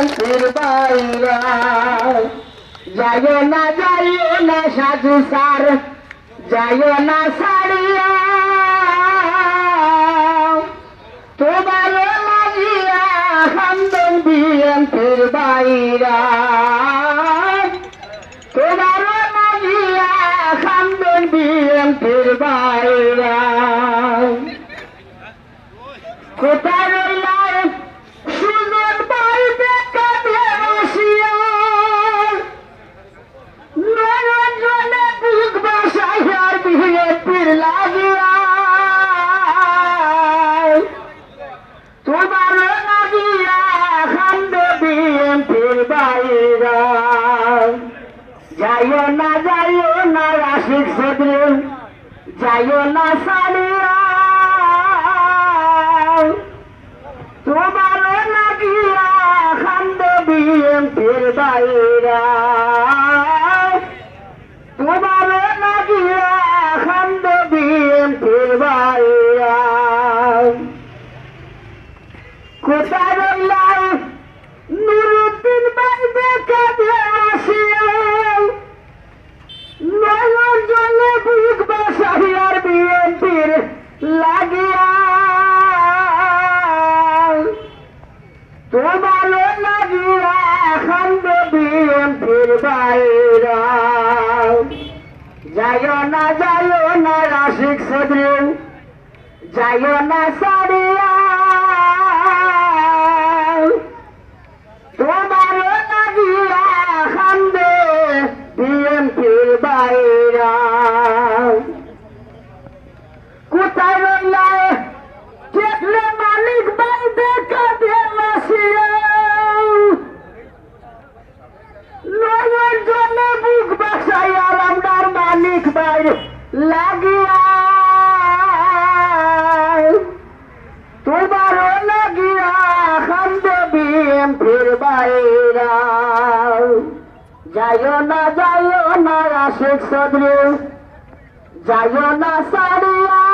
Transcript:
বাইরা যাইও না যাইও না সাধু সার যাইও না সারিয়া। তোমার লাগিয়া খান্দন বিএমপির বাইরা তোমার লাগিয়া খান্দন বিএমপির বাইরা কোথায় যাইও না যাইও না রাশিক সদরে যাইও না সারিয়া তোমার লাগিয়া খান্দ ফের বাইরা। বিএনপির লাগিয়া তোমার লাগিয়া খান্দ বিএনপির বাইরা যাইও না যাইও না, রাশিক সদরে যাইও না সারিয়া তোমার লাগিয়া খান্দে বিএমপির বাইরা ভাই লাগিয়া তোমার লাগিয়া খান্দ বিএমপির বাইরা যাইও না যাইও না আশেখ সদরে যাইও না, সারিয়া।